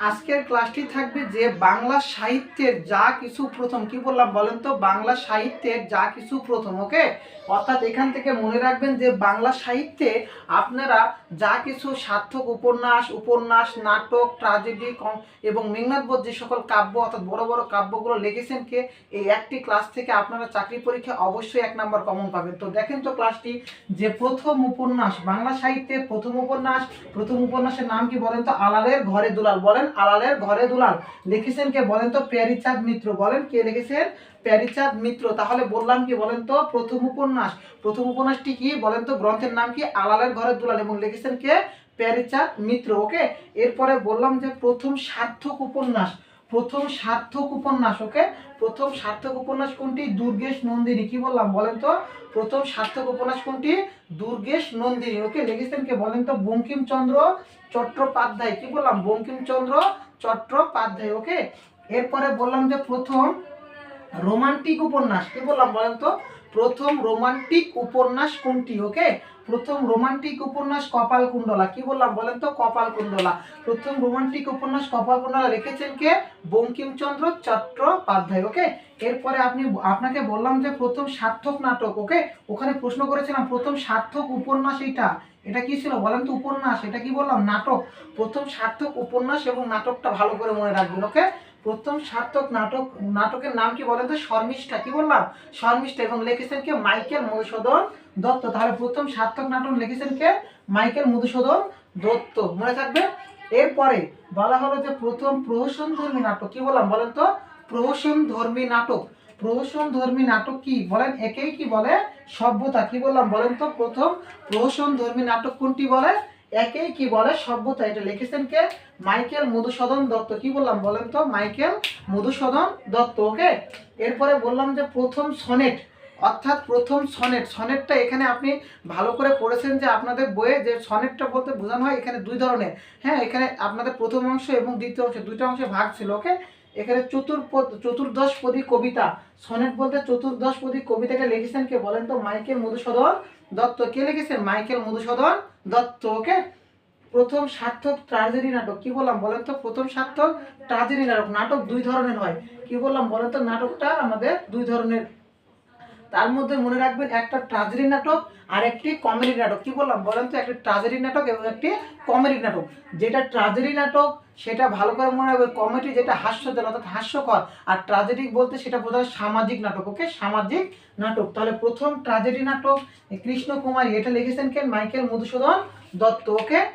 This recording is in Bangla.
আজকের ক্লাসটি থাকবে যে বাংলা সাহিত্যের যা কিছু প্রথম। কি বললাম বলেন তো? বাংলা সাহিত্যের যা কিছু প্রথম, ওকে? অর্থাৎ এখান থেকে মনে রাখবেন যে বাংলা সাহিত্যে আপনারা যা কিছু সার্থক উপন্যাস উপন্যাস, নাটক ট্রাজেডি এবং মেঘনাথবোধ যে সকল কাব্য, অর্থাৎ বড় বড় কাব্যগুলো লিখেছেন কে, এই একটি ক্লাস থেকে আপনারা চাকরি পরীক্ষা অবশ্যই এক নাম্বার কমন পাবেন। তো দেখেন তো ক্লাসটি, যে প্রথম উপন্যাস, বাংলা সাহিত্যের প্রথম উপন্যাস, প্রথম উপন্যাসের নাম কি বলেন তো? আলালের ঘরে দুলাল। বলেন আলালের ঘরে দুলাল। লিখেছেন কে? বলেন তো প্যারিচাঁদ মিত্র। বলেন কে লিখেছেন? প্যারিচাঁদ মিত্র। তাহলে বললাম কি? বলেন তো প্রথম উপন্যাস। প্রথম উপন্যাসটি কি? বলেন তো গ্রন্থের নাম কি? আলালের ঘরে দুলাল। এবং লিখেছেন কে? প্যারিচাঁদ মিত্র। ওকে? এরপরে বললাম যে প্রথম সার্থক উপন্যাস। প্রথম সার্থক উপন্যাস, ওকে? প্রথম সার্থক উপন্যাস কোনটি? দুর্গেশ নন্দিনী। কি বললাম বলেন তো? প্রথম সার্থক উপন্যাস কোনটি? দুর্গেশ নন্দিনী। ওকে লিখেছেন কে বলেন তো? বঙ্কিমচন্দ্র চট্টোপাধ্যায়। কি বললাম? বঙ্কিমচন্দ্র চট্টোপাধ্যায়, ওকে? এরপরে বললাম যে প্রথম রোমান্টিক উপন্যাস। কি বললাম বলেন তো? প্রথম রোমান্টিক উপন্যাস কোনটি? ওকে? প্রথম রোমান্টিক উপন্যাস কপাল কুণ্ডলা কি বললাম বলেন তো? কপাল কুণ্ডলা প্রথম রোমান্টিক উপন্যাস কপাল কুণ্ডলা লিখেছেন কে? বঙ্কিমচন্দ্র চট্টোপাধ্যায়, ওকে? এরপরে আপনি, আপনাকে বললাম যে প্রথম সার্থক নাটক, ওকে? ওখানে প্রশ্ন করেছিলাম, প্রথম সার্থক উপন্যাস এটা এটা কি ছিল? বলেন তো উপন্যাস, এটা কি বললাম? নাটক। প্রথম সার্থক উপন্যাস এবং নাটকটা ভালো করে মনে রাখবেন, ওকে? প্রথম সার্থক নাটক, নাটকের নাম কি বলেন তো? শর্মিষ্ঠা, কি বললাম? শর্মিষ্ঠা এবং লিখেছেন কে? মাইকেল মধুসূদন দত্ত। তাহলে প্রথম সার্থক নাটক লিখেছেন কে? মাইকেল মধুসূদন দত্ত। মনে থাকবে? এরপরে বলা হলো যে প্রথম প্রহসন ধর্মী নাটক, কি বললাম বলেন তো? প্রহসন ধর্মী নাটক। প্রহসন ধর্মী নাটক কি? বলেন, একেই কি বলে? সভ্যতা, কি বললাম বলেন তো? প্রথম প্রহসন ধর্মী নাটক কোনটি বলে? একেই কি বলে? সভ্যতা, এটা লিখেছেন কে? মাইকেল মধুসূদন দত্ত। কি বললাম বলেন তো? Michael Madhusudan Dutt, okay? এরপরে বললাম যে প্রথম সনেট, অর্থাৎ প্রথম সনেট। সনেটটা এখানে আপনি ভালো করে পড়েছেন যে আপনাদের বইয়ে যে সনেটটা বলতে বোঝানো হয়, এখানে দুই ধরনের। হ্যাঁ এখানে আপনাদের প্রথম অংশ এবং দ্বিতীয় অংশ, দুইটা অংশে ভাগ ছিল, ওকে? এখানে চতুর্পদ চতুর্দশপদী কবিতা। সনেট বলতে চতুর্দশপদী কবিতাকে লিখেছেন কে বলেন তো? মাইকেল মধুসূদন দত্ত কে লিখেছেন? Michael Madhusudan Dutt, okay? প্রথম সার্থক ট্রাজেডি নাটক, কি বললাম বলেন তো? প্রথম সার্থক ট্রাজেডি নাটক নাটক দুই ধরনের হয়। কি বললাম বলেন তো? নাটকটা আমাদের দুই ধরনের তার মধ্যে মনে রাখবেন একটা ট্রাজেডি নাটক আর একটি কমেডি নাটক। কি বললাম? বলেন তো, একটি ট্রাজেডি নাটক এবং একটি কমেডি নাটক। যেটা ট্রাজেডি নাটক, সেটা ভালো করে মনে রাখবে কমেডি যেটা হাস্যজনক অর্থাৎ হাস্যকর। আর ট্রাজেডি বলতে সেটা বোঝায় সামাজিক নাটক, ওকে? সামাজিক নাটক। তাহলে প্রথম ট্রাজেডি নাটক কৃষ্ণ কুমারী এটা লিখেছেন কে? Michael Madhusudan Dutt, okay?